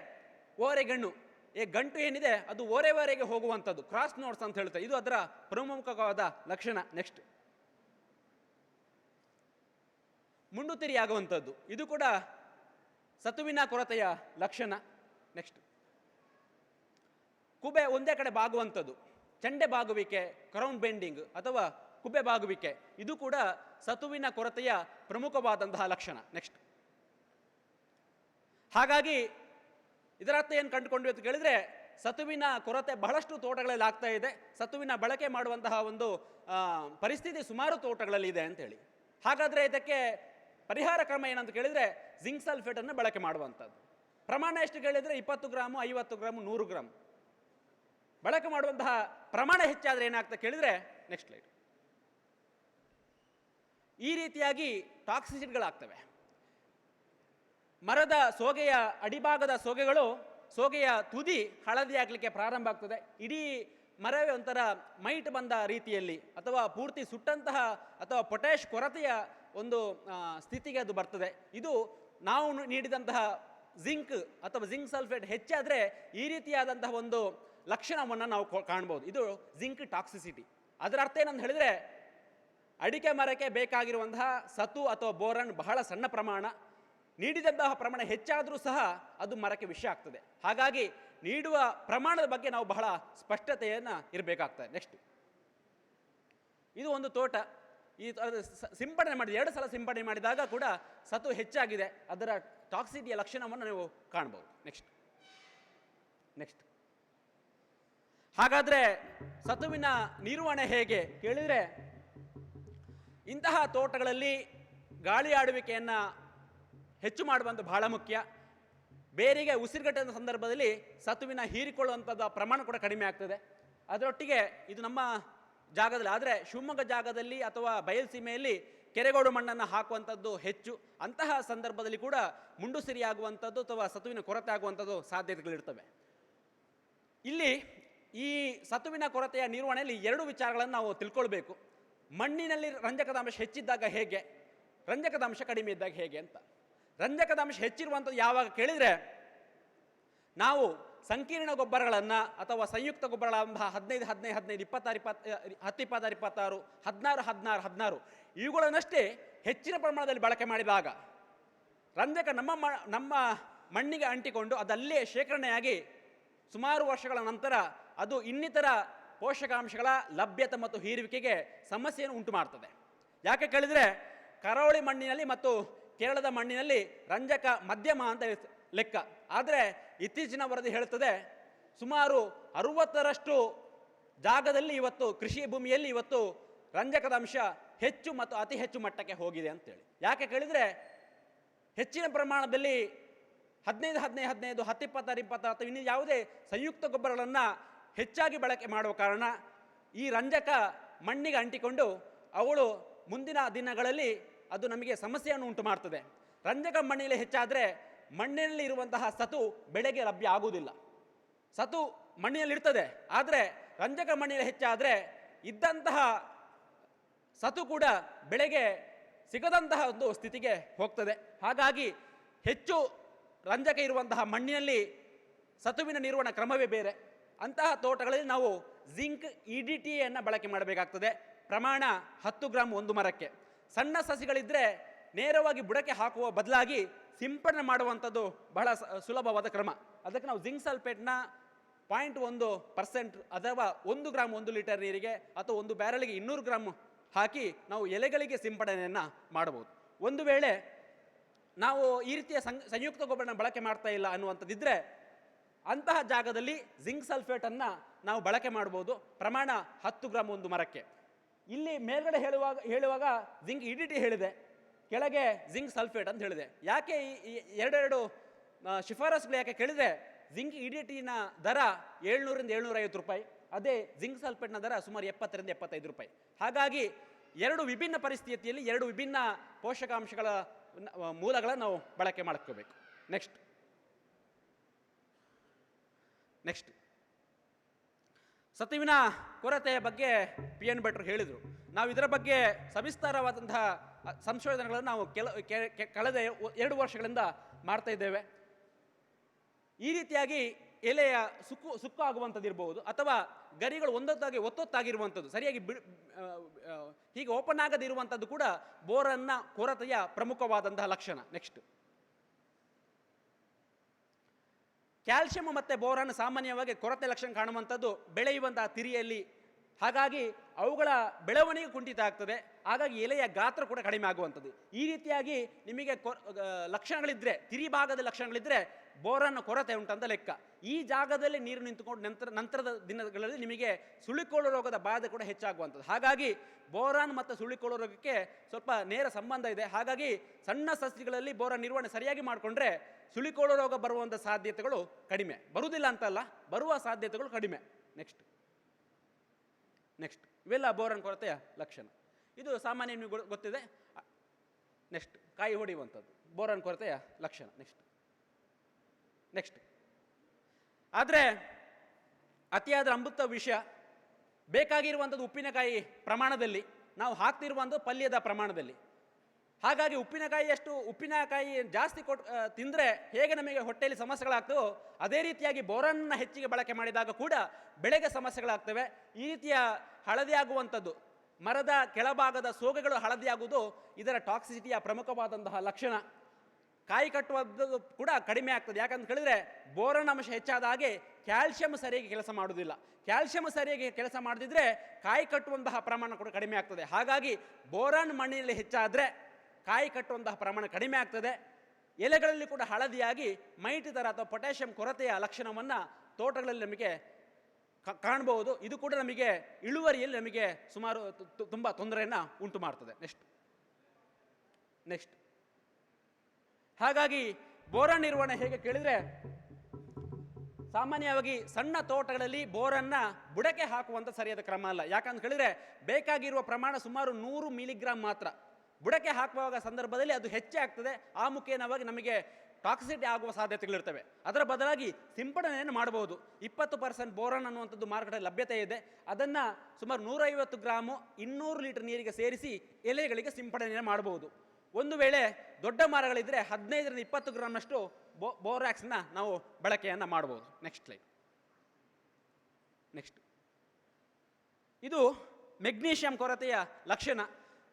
ಓರೆಗಣ್ಣು. ಈ ಗಂಟು ಏನಿದೆ, ಅದು ಓರೆವರೆಗೆ ಹೋಗುವಂಥದ್ದು. ಕ್ರಾಸ್ ನೋಟ್ಸ್ ಅಂತ ಹೇಳ್ತಾರೆ. ಇದು ಅದರ ಪ್ರಮುಖವಾದ ಲಕ್ಷಣ. ನೆಕ್ಸ್ಟ್ ಮುಂಡುತಿರಿ ಆಗುವಂಥದ್ದು. ಇದು ಕೂಡ ಸತುವಿನ ಕೊರತೆಯ ಲಕ್ಷಣ. ನೆಕ್ಸ್ಟ್ ಕುಬೆ ಒಂದೇ ಕಡೆ ಬಾಗುವಂಥದ್ದು. ಚಂಡೆ ಬಾಗುವಿಕೆ ಕ್ರೌನ್ ಬೆಂಡಿಂಗ್ ಅಥವಾ ಕುಬೆ ಬಾಗುವಿಕೆ. ಇದು ಕೂಡ ಸತುವಿನ ಕೊರತೆಯ ಪ್ರಮುಖವಾದಂತಹ ಲಕ್ಷಣ. ನೆಕ್ಸ್ಟ್ ಹಾಗಾಗಿ ಇದರ ಅರ್ಥ ಏನು ಕಂಡುಕೊಂಡ್ವಿ ಅಂತ ಕೇಳಿದ್ರೆ, ಸತುವಿನ ಕೊರತೆ ಬಹಳಷ್ಟು ತೋಟಗಳಲ್ಲಿ ಆಗ್ತಾ ಇದೆ. ಸತುವಿನ ಬಳಕೆ ಮಾಡುವಂತಹ ಒಂದು ಪರಿಸ್ಥಿತಿ ಸುಮಾರು ತೋಟಗಳಲ್ಲಿ ಇದೆ ಅಂತೇಳಿ ಹಾಗಾದರೆ ಇದಕ್ಕೆ ಪರಿಹಾರ ಕ್ರಮ ಏನಂತ ಕೇಳಿದರೆ, ಜಿಂಕ್ ಸಲ್ಫೇಟನ್ನು ಬಳಕೆ ಮಾಡುವಂಥದ್ದು. ಪ್ರಮಾಣ ಎಷ್ಟು ಕೇಳಿದರೆ, ಇಪ್ಪತ್ತು ಗ್ರಾಮು, ಐವತ್ತು ಗ್ರಾಮು, ನೂರು ಗ್ರಾಮ್. ಬಳಕೆ ಮಾಡುವಂತಹ ಪ್ರಮಾಣ ಹೆಚ್ಚಾದರೆ ಏನಾಗ್ತದೆ ಕೇಳಿದರೆ ನೆಕ್ಸ್ಟ್ ಲೈಟ್ ಈ ರೀತಿಯಾಗಿ ಟಾಕ್ಸಿಸಿಡ್ಗಳಾಗ್ತವೆ ಮರದ ಸೋಗೆಯ ಅಡಿಭಾಗದ ಸೋಗೆಗಳು ಸೋಗೆಯ ತುದಿ ಹಳದಿ ಆಗಲಿಕ್ಕೆ ಪ್ರಾರಂಭ ಆಗ್ತದೆ. ಇಡೀ ಮರವೇ ಒಂಥರ ಮೈಟ್ ಬಂದ ರೀತಿಯಲ್ಲಿ ಅಥವಾ ಪೂರ್ತಿ ಸುಟ್ಟಂತಹ ಅಥವಾ ಪೊಟ್ಯಾಶ್ ಕೊರತೆಯ ಒಂದು ಸ್ಥಿತಿಗೆ ಅದು ಬರ್ತದೆ. ಇದು ನಾವು ನೀಡಿದಂತಹ ಜಿಂಕ್ ಅಥವಾ ಜಿಂಕ್ ಸಲ್ಫೇಟ್ ಹೆಚ್ಚಾದರೆ ಈ ರೀತಿಯಾದಂತಹ ಒಂದು ಲಕ್ಷಣವನ್ನು ನಾವು ಕಾಣ್ಬೋದು. ಇದು ಜಿಂಕ್ ಟಾಕ್ಸಿಸಿಟಿ. ಅದರ ಅರ್ಥ ಏನಂತ ಹೇಳಿದರೆ, ಅಡಿಕೆ ಮರಕ್ಕೆ ಬೇಕಾಗಿರುವಂತಹ ಸತು ಅಥವಾ ಬೋರನ್ ಬಹಳ ಸಣ್ಣ ಪ್ರಮಾಣ. ನೀಡಿದಂತಹ ಪ್ರಮಾಣ ಹೆಚ್ಚಾದರೂ ಸಹ ಅದು ಮರಕ್ಕೆ ವಿಷ ಆಗ್ತದೆ. ಹಾಗಾಗಿ ನೀಡುವ ಪ್ರಮಾಣದ ಬಗ್ಗೆ ನಾವು ಬಹಳ ಸ್ಪಷ್ಟತೆಯನ್ನು ಇರಬೇಕಾಗ್ತದೆ. ನೆಕ್ಸ್ಟ್ ಇದು ಒಂದು ತೋಟ. ಈ ಸಿಂಪಡಣೆ ಮಾಡಿದ, ಎರಡು ಸಲ ಸಿಂಪಡಣೆ ಮಾಡಿದಾಗ ಕೂಡ ಸತು ಹೆಚ್ಚಾಗಿದೆ. ಅದರ ಟಾಕ್ಸಿಟಿಯ ಲಕ್ಷಣವನ್ನು ನೀವು ಕಾಣ್ಬೋದು. ನೆಕ್ಸ್ಟ್ ನೆಕ್ಸ್ಟ್ ಹಾಗಾದರೆ ಸತುವಿನ ನಿರ್ವಹಣೆ ಹೇಗೆ? ಕೇಳಿದರೆ ಇಂತಹ ತೋಟಗಳಲ್ಲಿ ಗಾಳಿ ಆಡುವಿಕೆಯನ್ನು ಹೆಚ್ಚು ಮಾಡುವಂಥ ಬಹಳ ಮುಖ್ಯ. ಬೇರಿಗೆ ಉಸಿರುಗಟ್ಟದ ಸಂದರ್ಭದಲ್ಲಿ ಸತುವಿನ ಹೀರಿಕೊಳ್ಳುವಂಥದ್ದು ಪ್ರಮಾಣ ಕೂಡ ಕಡಿಮೆ ಆಗ್ತದೆ. ಅದರೊಟ್ಟಿಗೆ ಇದು ನಮ್ಮ ಜಾಗದಲ್ಲಿ, ಆದರೆ ಶಿವಮೊಗ್ಗ ಜಾಗದಲ್ಲಿ ಅಥವಾ ಬಯಲುಸೀಮೆಯಲ್ಲಿ ಕೆರೆಗೋಡು ಮಣ್ಣನ್ನು ಹಾಕುವಂಥದ್ದು ಹೆಚ್ಚು. ಅಂತಹ ಸಂದರ್ಭದಲ್ಲಿ ಕೂಡ ಮುಂಡುಸಿರಿಯಾಗುವಂಥದ್ದು ಅಥವಾ ಸತುವಿನ ಕೊರತೆ ಆಗುವಂಥದ್ದು ಸಾಧ್ಯತೆಗಳಿರ್ತವೆ. ಇಲ್ಲಿ ಈ ಸತುವಿನ ಕೊರತೆಯ ನಿರ್ವಹಣೆಯಲ್ಲಿ ಎರಡು ವಿಚಾರಗಳನ್ನು ನಾವು ತಿಳ್ಕೊಳ್ಬೇಕು. ಮಣ್ಣಿನಲ್ಲಿ ರಂಜಕದ ಅಂಶ ಹೆಚ್ಚಿದ್ದಾಗ ಹೇಗೆ? ರಂಜಕದ ಅಂಶ ಕಡಿಮೆ ಇದ್ದಾಗ ಹೇಗೆ ಅಂತ. ರಂಜಕದ ಅಂಶ ಹೆಚ್ಚಿರುವಂಥದ್ದು ಯಾವಾಗ ಕೇಳಿದರೆ ನಾವು ಸಂಕೀರ್ಣ ಗೊಬ್ಬರಗಳನ್ನು ಅಥವಾ ಸಂಯುಕ್ತ ಗೊಬ್ಬರಗಳಂತಹ ಹದಿನೈದು ಹದಿನೈದು ಹದಿನೈದು, ಇಪ್ಪತ್ತಾರು, ಇಪ್ಪತ್ತು, ಹತ್ತು, ಇಪ್ಪತ್ತಾರು ಇಪ್ಪತ್ತಾರು, ಹದಿನಾರು ಹದಿನಾರು ಹದಿನಾರು ಇವುಗಳನ್ನಷ್ಟೇ ಹೆಚ್ಚಿನ ಪ್ರಮಾಣದಲ್ಲಿ ಬಳಕೆ ಮಾಡಿದಾಗ ರಂಜಕ ನಮ್ಮ ಮ, ನಮ್ಮ ಮಣ್ಣಿಗೆ ಅಂಟಿಕೊಂಡು ಅದಲ್ಲೇ ಶೇಖರಣೆಯಾಗಿ ಸುಮಾರು ವರ್ಷಗಳ ನಂತರ ಅದು ಇನ್ನಿತರ ಪೋಷಕಾಂಶಗಳ ಲಭ್ಯತೆ ಮತ್ತು ಹೀರುವಿಕೆಗೆ ಸಮಸ್ಯೆಯನ್ನು ಉಂಟು ಮಾಡ್ತದೆ ಯಾಕೆ ಕೇಳಿದರೆ ಕರಾವಳಿ ಮಣ್ಣಿನಲ್ಲಿ ಮತ್ತು ಕೇರಳದ ಮಣ್ಣಿನಲ್ಲಿ ರಂಜಕ ಮಧ್ಯಮ ಅಂತ ಲೆಕ್ಕ. ಆದರೆ ಇತ್ತೀಚಿನ ವರದಿ ಹೇಳುತ್ತದೆ, ಸುಮಾರು ಅರುವತ್ತರಷ್ಟು ಜಾಗದಲ್ಲಿ ಇವತ್ತು, ಕೃಷಿ ಭೂಮಿಯಲ್ಲಿ ಇವತ್ತು ರಂಜಕದ ಅಂಶ ಹೆಚ್ಚು ಮತ್ತು ಅತಿ ಹೆಚ್ಚು ಮಟ್ಟಕ್ಕೆ ಹೋಗಿದೆ ಅಂತೇಳಿ. ಯಾಕೆ ಕೇಳಿದರೆ, ಹೆಚ್ಚಿನ ಪ್ರಮಾಣದಲ್ಲಿ ಹದಿನೈದು ಹದಿನೈದು ಹದಿನೈದು, ಹತ್ತಿಪ್ಪತ್ತಾರು, ಇಪ್ಪತ್ತಾರು ಅಥವಾ ಇನ್ನೂ ಯಾವುದೇ ಸಂಯುಕ್ತ ಗೊಬ್ಬರಗಳನ್ನು ಹೆಚ್ಚಾಗಿ ಬಳಕೆ ಮಾಡುವ ಕಾರಣ ಈ ರಂಜಕ ಮಣ್ಣಿಗೆ ಅಂಟಿಕೊಂಡು ಅವಳು ಮುಂದಿನ ದಿನಗಳಲ್ಲಿ ಅದು ನಮಗೆ ಸಮಸ್ಯೆಯನ್ನು ಉಂಟು ಮಾಡ್ತದೆ ರಂಜಕ ಮಣ್ಣಿನಲ್ಲಿ ಹೆಚ್ಚಾದರೆ ಮಣ್ಣಿನಲ್ಲಿ ಇರುವಂತಹ ಸತು ಬೆಳೆಗೆ ಲಭ್ಯ ಆಗುವುದಿಲ್ಲ. ಸತು ಮಣ್ಣಿನಲ್ಲಿ ಇರ್ತದೆ ಆದರೆ ರಂಜಕ ಮಣ್ಣಿನಲ್ಲಿ ಹೆಚ್ಚಾದರೆ ಇದ್ದಂತಹ ಸತು ಕೂಡ ಬೆಳೆಗೆ ಸಿಗದಂತಹ ಒಂದು ಸ್ಥಿತಿಗೆ ಹೋಗ್ತದೆ. ಹಾಗಾಗಿ ಹೆಚ್ಚು ರಂಜಕ ಇರುವಂತಹ ಮಣ್ಣಿನಲ್ಲಿ ಸತುವಿನ ನಿರ್ವಹಣಾ ಕ್ರಮವೇ ಬೇರೆ. ಅಂತಹ ತೋಟಗಳಲ್ಲಿ ನಾವು ಜಿಂಕ್ ಇ ಡಿ ಟಿಯನ್ನು ಬಳಕೆ ಮಾಡಬೇಕಾಗ್ತದೆ. ಪ್ರಮಾಣ ಹತ್ತು ಗ್ರಾಮ್ ಒಂದು ಮರಕ್ಕೆ. ಸಣ್ಣ ಸಸಿಗಳಿದ್ದರೆ ನೇರವಾಗಿ ಬುಡಕ್ಕೆ ಹಾಕುವ ಬದಲಾಗಿ ಸಿಂಪಡಣೆ ಮಾಡುವಂಥದ್ದು ಬಹಳ ಸುಲಭವಾದ ಕ್ರಮ. ಅದಕ್ಕೆ ನಾವು ಜಿಂಕ್ ಸಲ್ಫೇಟ್ನ ಪಾಯಿಂಟ್ ಒಂದು ಪರ್ಸೆಂಟ್ ಅಥವಾ ಒಂದು ಗ್ರಾಮ್ ಒಂದು ಲೀಟರ್ ನೀರಿಗೆ ಅಥವಾ ಒಂದು ಬ್ಯಾರಲ್ಗೆ ಇನ್ನೂರು ಗ್ರಾಮ್ ಹಾಕಿ ನಾವು ಎಲೆಗಳಿಗೆ ಸಿಂಪಡಣೆಯನ್ನು ಮಾಡಬಹುದು. ಒಂದು ವೇಳೆ ನಾವು ಈ ರೀತಿಯ ಸಂಯುಕ್ತ ಗೊಬ್ಬರನ ಬಳಕೆ ಮಾಡ್ತಾ ಇಲ್ಲ ಅನ್ನುವಂಥದ್ದಿದ್ದರೆ ಅಂತಹ ಜಾಗದಲ್ಲಿ ಜಿಂಕ್ ಸಲ್ಫೇಟನ್ನು ನಾವು ಬಳಕೆ ಮಾಡ್ಬೋದು ಪ್ರಮಾಣ ಹತ್ತು ಗ್ರಾಮ್ ಒಂದು ಮರಕ್ಕೆ. ಇಲ್ಲಿ ಮೇಲ್ಗಡೆ ಹೇಳುವಾಗ ಹೇಳುವಾಗ ಜಿಂಕ್ ಇಡಿಟಿ ಹೇಳಿದೆ. ಕೆಳಗೆ ಜಿಂಕ್ ಸಲ್ಫೇಟ್ ಅಂತ ಹೇಳಿದೆ. ಯಾಕೆ ಈ ಎರಡೆರಡು ಶಿಫಾರಸ್ಗಳು ಯಾಕೆ ಕೇಳಿದರೆ ಜಿಂಕ್ ಇಡಿಟಿನ ದರ ಏಳ್ನೂರಿಂದ ಏಳ್ನೂರ ಐವತ್ತು ರೂಪಾಯಿ, ಅದೇ ಜಿಂಕ್ ಸಲ್ಫೇಟ್ನ ದರ ಸುಮಾರು ಎಪ್ಪತ್ತರಿಂದ ಎಪ್ಪತ್ತೈದು ರೂಪಾಯಿ. ಹಾಗಾಗಿ ಎರಡು ವಿಭಿನ್ನ ಪರಿಸ್ಥಿತಿಯಲ್ಲಿ ಎರಡು ವಿಭಿನ್ನ ಪೋಷಕಾಂಶಗಳ ಮೂಲಗಳನ್ನು ನಾವು ಬಳಕೆ ಮಾಡ್ಕೋಬೇಕು. ನೆಕ್ಸ್ಟ್ ನೆಕ್ಸ್ಟ್ ಸತುವಿನ ಕೊರತೆಯ ಬಗ್ಗೆ ಪಿ ಎನ್ ಭಟ್ರು ಹೇಳಿದರು. ನಾವು ಇದರ ಬಗ್ಗೆ ಸವಿಸ್ತಾರವಾದಂತಹ ಸಂಶೋಧನೆಗಳನ್ನು ನಾವು ಕೆಲ ಕಳೆದ ಎರಡು ವರ್ಷಗಳಿಂದ ಮಾಡ್ತಾ ಇದ್ದೇವೆ. ಈ ರೀತಿಯಾಗಿ ಎಲೆಯ ಸುಕ್ಕು ಸುಕ್ಕು ಆಗುವಂಥದ್ದು ಇರಬಹುದು ಅಥವಾ ಗರಿಗಳು ಒಂದೊತ್ತಾಗಿ ಒತ್ತೊತ್ತಾಗಿರುವಂಥದ್ದು ಸರಿಯಾಗಿ ಆ, ಹೀಗೆ ಓಪನ್ ಆಗದಿರುವಂಥದ್ದು ಕೂಡ ಬೋರನ್ನ ಕೊರತೆಯ ಪ್ರಮುಖವಾದಂತಹ ಲಕ್ಷಣ ನೆಕ್ಸ್ಟ್. ಕ್ಯಾಲ್ಸಿಯಂ ಮತ್ತು ಬೋರನ್ ಸಾಮಾನ್ಯವಾಗಿ ಕೊರತೆ ಲಕ್ಷಣ ಕಾಣುವಂಥದ್ದು ಬೆಳೆಯುವಂಥ ತಿರಿಯಲ್ಲಿ. ಹಾಗಾಗಿ ಅವುಗಳ ಬೆಳವಣಿಗೆ ಕುಂಠಿತ ಆಗ್ತದೆ. ಹಾಗಾಗಿ ಎಲೆಯ ಗಾತ್ರ ಕೂಡ ಕಡಿಮೆ ಆಗುವಂಥದ್ದು. ಈ ರೀತಿಯಾಗಿ ನಿಮಗೆ ಕೊ ಲಕ್ಷಣಗಳಿದ್ದರೆ ತಿರಿ ಭಾಗದ ಲಕ್ಷಣಗಳಿದ್ದರೆ ಬೋರನ್ನ ಕೊರತೆ ಉಂಟಂತ ಲೆಕ್ಕ. ಈ ಜಾಗದಲ್ಲಿ ನೀರು ನಿಂತುಕೊಂಡು ನಂತರ, ನಂತರದ ದಿನಗಳಲ್ಲಿ ನಿಮಗೆ ಸುಳಿಕೋಳು ರೋಗದ ಬಾಧೆ ಕೂಡ ಹೆಚ್ಚಾಗುವಂಥದ್ದು. ಹಾಗಾಗಿ ಬೋರಾನ್ ಮತ್ತು ಸುಳಿಕೋಳು ರೋಗಕ್ಕೆ ಸ್ವಲ್ಪ ನೇರ ಸಂಬಂಧ ಇದೆ. ಹಾಗಾಗಿ ಸಣ್ಣ ಸಸ್ಯಗಳಲ್ಲಿ ಬೋರಾನ್ ನಿರ್ವಹಣೆ ಸರಿಯಾಗಿ ಮಾಡಿಕೊಂಡ್ರೆ ಸುಳಿಕೋಳು ರೋಗ ಬರುವಂಥ ಸಾಧ್ಯತೆಗಳು ಕಡಿಮೆ. ಬರುವುದಿಲ್ಲ ಅಂತಲ್ಲ, ಬರುವ ಸಾಧ್ಯತೆಗಳು ಕಡಿಮೆ. ನೆಕ್ಸ್ಟ್ ನೆಕ್ಸ್ಟ್ ಇವೆಲ್ಲ ಬೋರನ್ ಕೊರತೆಯ ಲಕ್ಷಣ. ಇದು ಸಾಮಾನ್ಯ ನಿಮಗೆ ಗೊತ್ತಿದೆ. ನೆಕ್ಸ್ಟ್ ಕಾಯಿ ಹೊಡೆಯುವಂಥದ್ದು. ಬೋರನ್ ಕೊರತೆಯ ಲಕ್ಷಣ. ನೆಕ್ಸ್ಟ್ ನೆಕ್ಸ್ಟ್ ಆದರೆ, ಅತಿಯಾದ ಅಮೃತ ವಿಷಯ ಬೇಕಾಗಿರುವಂಥದ್ದು ಉಪ್ಪಿನಕಾಯಿ ಪ್ರಮಾಣದಲ್ಲಿ, ನಾವು ಹಾಕ್ತಿರುವಂಥದ್ದು ಪಲ್ಯದ ಪ್ರಮಾಣದಲ್ಲಿ. ಹಾಗಾಗಿ ಉಪ್ಪಿನಕಾಯಿಯಷ್ಟು ಉಪ್ಪಿನಕಾಯಿ ಜಾಸ್ತಿ ಕೊಟ್ಟು ತಿಂದರೆ ಹೇಗೆ ನಮಗೆ ಹೊಟ್ಟೆಯಲ್ಲಿ ಸಮಸ್ಯೆಗಳಾಗ್ತವೋ ಅದೇ ರೀತಿಯಾಗಿ ಬೋರನ್ನ ಹೆಚ್ಚಿಗೆ ಬಳಕೆ ಮಾಡಿದಾಗ ಕೂಡ ಬೆಳೆಗೆ ಸಮಸ್ಯೆಗಳಾಗ್ತವೆ. ಈ ರೀತಿಯ ಹಳದಿ ಆಗುವಂಥದ್ದು ಮರದ ಕೆಳಭಾಗದ ಸೋಗೆಗಳು ಹಳದಿ ಆಗುವುದು ಇದರ ಟಾಕ್ಸಿಸಿಟಿಯ ಪ್ರಮುಖವಾದಂತಹ ಲಕ್ಷಣ. ಕಾಯಿ ಕಟ್ಟುವುದು ಕೂಡ ಕಡಿಮೆ ಆಗ್ತದೆ. ಯಾಕಂತ ಹೇಳಿದ್ರೆ ಬೋರನ್ ಅಂಶ ಹೆಚ್ಚಾದ ಹಾಗೆ ಕ್ಯಾಲ್ಸಿಯಂ ಸರಿಯಾಗಿ ಕೆಲಸ ಮಾಡುವುದಿಲ್ಲ. ಕ್ಯಾಲ್ಸಿಯಂ ಸರಿಯಾಗಿ ಕೆಲಸ ಮಾಡದಿದ್ರೆ ಕಾಯಿ ಕಟ್ಟುವಂತಹ ಪ್ರಮಾಣ ಕೂಡ ಕಡಿಮೆ ಆಗ್ತದೆ. ಹಾಗಾಗಿ ಬೋರಾನ್ ಮಣ್ಣಿನಲ್ಲಿ ಹೆಚ್ಚಾದರೆ ಕಾಯಿ ಕಟ್ಟುವಂತಹ ಪ್ರಮಾಣ ಕಡಿಮೆ ಆಗ್ತದೆ. ಎಲೆಗಳಲ್ಲಿ ಕೂಡ ಹಳದಿಯಾಗಿ ಮೈಟಿ ಥರ ಅಥವಾ ಪೊಟ್ಯಾಷಿಯಂ ಕೊರತೆಯ ಲಕ್ಷಣವನ್ನು ತೋಟಗಳಲ್ಲಿ ನಮಗೆ ಕಾಣಬಹುದು. ಇದು ಕೂಡ ನಮಗೆ ಇಳುವರಿಯಲ್ಲಿ ನಮಗೆ ಸುಮಾರು ತುಂಬ ತೊಂದರೆಯನ್ನು ಉಂಟು ಮಾಡ್ತದೆ. ನೆಕ್ಸ್ಟ್ ನೆಕ್ಸ್ಟ್ ಹಾಗಾಗಿ ಬೋರನ್ ನಿರ್ವಹಣೆ ಹೇಗೆ ಕೇಳಿದರೆ, ಸಾಮಾನ್ಯವಾಗಿ ಸಣ್ಣ ತೋಟಗಳಲ್ಲಿ ಬೋರನ್ನ ಬುಡಕ್ಕೆ ಹಾಕುವಂಥ ಸರಿಯಾದ ಕ್ರಮ ಅಲ್ಲ. ಯಾಕಂತ ಹೇಳಿದ್ರೆ ಬೇಕಾಗಿರುವ ಪ್ರಮಾಣ ಸುಮಾರು ನೂರು ಮಿಲಿಗ್ರಾಮ್ ಮಾತ್ರ. ಬುಡಕ್ಕೆ ಹಾಕುವಾಗ ಸಂದರ್ಭದಲ್ಲಿ ಅದು ಹೆಚ್ಚೇ ಆಗ್ತದೆ. ಆ ಮುಖೇನವಾಗಿ ನಮಗೆ ಟಾಕ್ಸಿಟಿ ಆಗುವ ಸಾಧ್ಯತೆಗಳಿರ್ತವೆ. ಅದರ ಬದಲಾಗಿ ಸಿಂಪಡಣೆಯನ್ನು ಮಾಡಬಹುದು. ಇಪ್ಪತ್ತು ಪರ್ಸೆಂಟ್ ಬೋರನ್ ಅನ್ನುವಂಥದ್ದು ಮಾರುಕಟ್ಟೆ ಲಭ್ಯತೆ ಇದೆ. ಅದನ್ನು ಸುಮಾರು ನೂರೈವತ್ತು ಗ್ರಾಮು ಇನ್ನೂರು ಲೀಟರ್ ನೀರಿಗೆ ಸೇರಿಸಿ ಎಲೆಗಳಿಗೆ ಸಿಂಪಡಣೆಯನ್ನು ಮಾಡಬಹುದು. ಒಂದು ವೇಳೆ ದೊಡ್ಡ ಮರಗಳಿದ್ದರೆ ಹದಿನೈದರಿಂದ ಇಪ್ಪತ್ತು ಗ್ರಾಮ್ನಷ್ಟು ಬೋ, ಬೋರಾಕ್ಸ್ನ ನಾವು ಬಳಕೆಯನ್ನು ಮಾಡ್ಬೋದು ನೆಕ್ಸ್ಟ್ ಸ್ಲೈಡ್ ನೆಕ್ಸ್ಟ್. ಇದು ಮೆಗ್ನೀಷಿಯಂ ಕೊರತೆಯ ಲಕ್ಷಣ.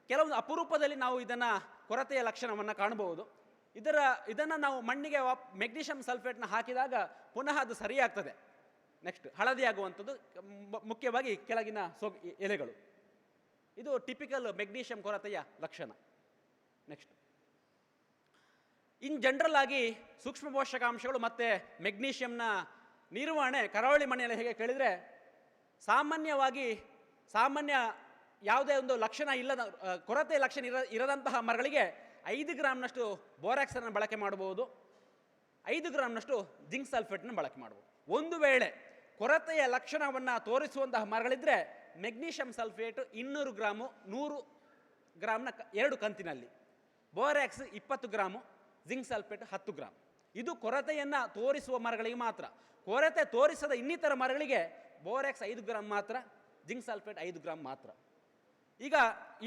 ಕೆಲವೊಂದು ಅಪರೂಪದಲ್ಲಿ ನಾವು ಇದನ್ನು ಕೊರತೆಯ ಲಕ್ಷಣವನ್ನು ಕಾಣಬಹುದು. ಇದರ, ಇದನ್ನು ನಾವು ಮಣ್ಣಿಗೆ ವಾಪ್, ಮೆಗ್ನೀಷಿಯಂ ಸಲ್ಫೇಟ್ನ ಹಾಕಿದಾಗ ಪುನಃ ಅದು ಸರಿಯಾಗ್ತದೆ. ನೆಕ್ಸ್ಟ್ ಹಳದಿ ಆಗುವಂಥದ್ದು ಮುಖ್ಯವಾಗಿ ಕೆಳಗಿನ ಸೊ ಎಲೆಗಳು. ಇದು ಟಿಪಿಕಲ್ ಮೆಗ್ನೀಷಿಯಂ ಕೊರತೆಯ ಲಕ್ಷಣ. ನೆಕ್ಸ್ಟ್. ಇನ್ ಜನರಲ್ ಆಗಿ ಸೂಕ್ಷ್ಮ ಪೋಷಕಾಂಶಗಳು ಮತ್ತು ಮೆಗ್ನೀಷಿಯಂನ ನಿರ್ವಹಣೆ ಕರಾವಳಿ ಮಣ್ಣಿನಲ್ಲಿ ಹೇಗೆ ಕೇಳಿದರೆ, ಸಾಮಾನ್ಯವಾಗಿ, ಸಾಮಾನ್ಯ ಯಾವುದೇ ಒಂದು ಲಕ್ಷಣ ಇಲ್ಲದ ಕೊರತೆ ಲಕ್ಷಣ ಇರ, ಇರದಂತಹ ಮರಗಳಿಗೆ ಐದು ಗ್ರಾಮ್ನಷ್ಟು ಬೋರಾಕ್ಸನ್ನು ಬಳಕೆ ಮಾಡಬಹುದು. ಐದು ಗ್ರಾಮ್ನಷ್ಟು ಜಿಂಕ್ ಸಲ್ಫೇಟ್ನ ಬಳಕೆ ಮಾಡಬಹುದು. ಒಂದು ವೇಳೆ ಕೊರತೆಯ ಲಕ್ಷಣವನ್ನು ತೋರಿಸುವಂತಹ ಮರಗಳಿದ್ದರೆ ಮೆಗ್ನೀಷಿಯಂ ಸಲ್ಫೇಟ್ ಇನ್ನೂರು ಗ್ರಾಮು, ನೂರು ಗ್ರಾಮ್ನ ಎರಡು ಕಂತಿನಲ್ಲಿ. ಬೋರಾಕ್ಸ್ ಇಪ್ಪತ್ತು ಗ್ರಾಮು, ಜಿಂಕ್ ಸಲ್ಫೇಟ್ ಹತ್ತು ಗ್ರಾಮ್. ಇದು ಕೊರತೆಯನ್ನು ತೋರಿಸುವ ಮರಗಳಿಗೆ ಮಾತ್ರ. ಕೊರತೆ ತೋರಿಸದ ಇನ್ನಿತರ ಮರಗಳಿಗೆ ಬೋರಾಕ್ಸ್ ಐದು ಗ್ರಾಮ್ ಮಾತ್ರ, ಜಿಂಕ್ ಸಲ್ಫೇಟ್ ಐದು ಗ್ರಾಮ್ ಮಾತ್ರ. ಈಗ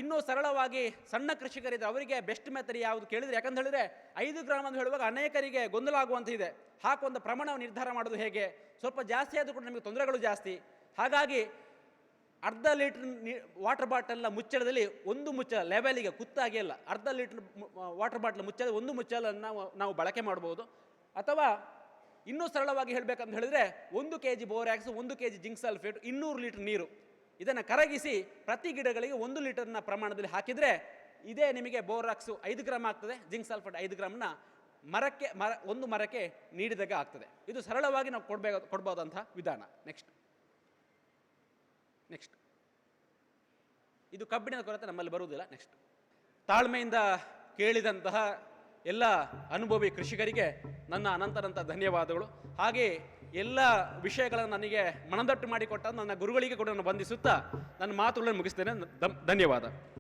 ಇನ್ನೂ ಸರಳವಾಗಿ ಸಣ್ಣ ಕೃಷಿಕರಿದ್ದರೆ ಅವರಿಗೆ ಬೆಸ್ಟ್ ಮೆಥಡ್ ಯಾವುದು ಕೇಳಿದ್ರೆ, ಯಾಕಂತ ಹೇಳಿದ್ರೆ ಐದು ಗ್ರಾಮ್ ಅಂತ ಹೇಳುವಾಗ ಅನೇಕರಿಗೆ ಗೊಂದಲ ಆಗುವಂತಿದೆ ಹಾಕುವಂಥ ಪ್ರಮಾಣ ನಿರ್ಧಾರ ಮಾಡೋದು ಹೇಗೆ? ಸ್ವಲ್ಪ ಜಾಸ್ತಿ ಆದರೂ ಕೂಡ ನಮಗೆ ತೊಂದರೆಗಳು ಜಾಸ್ತಿ. ಹಾಗಾಗಿ ಅರ್ಧ ಲೀಟ್ರ್ ನೀ ವಾಟರ್ ಬಾಟಲ್ನ ಮುಚ್ಚಳದಲ್ಲಿ ಒಂದು ಮುಚ್ಚಳ ಲೆವೆಲಿಗೆ ಕುತ್ತಾಗಿ ಅಲ್ಲ, ಅರ್ಧ ಲೀಟ್ರ್ ವಾಟರ್ ಬಾಟಲ್ ಮುಚ್ಚಳ ಒಂದು ಮುಚ್ಚಳನ್ನು ನಾವು ನಾವು ಬಳಕೆ ಮಾಡ್ಬೋದು. ಅಥವಾ ಇನ್ನೂ ಸರಳವಾಗಿ ಹೇಳಬೇಕಂತ ಹೇಳಿದ್ರೆ ಒಂದು ಕೆ ಜಿ ಬೋರ್ಯಾಕ್ಸ್ ಒಂದು ಕೆ ಜಿ ಜಿಂಕ್ ಸಲ್ಫೇಟ್ ಇನ್ನೂರು ಲೀಟ್ರ್ ನೀರು. ಇದನ್ನು ಕರಗಿಸಿ ಪ್ರತಿ ಗಿಡಗಳಿಗೆ ಒಂದು ಲೀಟರ್ನ ಪ್ರಮಾಣದಲ್ಲಿ ಹಾಕಿದರೆ ಇದೇ ನಿಮಗೆ ಬೋರಾಕ್ಸು ಐದು ಗ್ರಾಮ್ ಆಗ್ತದೆ, ಜಿಂಕ್ ಸಲ್ಫೇಟ್ ಐದು ಗ್ರಾಮ್ನ ಮರಕ್ಕೆ, ಮರ, ಒಂದು ಮರಕ್ಕೆ ನೀಡಿದಾಗ ಆಗ್ತದೆ. ಇದು ಸರಳವಾಗಿ ನಾವು ಕೊಡಬೇಕು ಕೊಡ್ಬೋದಂತಹ ವಿಧಾನ. ನೆಕ್ಸ್ಟ್ ನೆಕ್ಸ್ಟ್ ಇದು ಕಬ್ಬಿಣದ ಕೊರತೆ ನಮ್ಮಲ್ಲಿ ಬರುವುದಿಲ್ಲ. ನೆಕ್ಸ್ಟ್ ತಾಳ್ಮೆಯಿಂದ ಕೇಳಿದಂತಹ ಎಲ್ಲ ಅನುಭವಿ ಕೃಷಿಕರಿಗೆ ನನ್ನ ಅನಂತನಂತ ಧನ್ಯವಾದಗಳು. ಹಾಗೆ ಎಲ್ಲ ವಿಷಯಗಳನ್ನು ನನಗೆ ಮನದಟ್ಟು ಮಾಡಿಕೊಟ್ಟ ನನ್ನ ಗುರುಗಳಿಗೆ ಕೂಡ ನಾನು ವಂದಿಸುತ್ತಾ ನನ್ನ ಮಾತುಗಳನ್ನು ಮುಗಿಸ್ತೇನೆ. ಧನ್ಯವಾದ.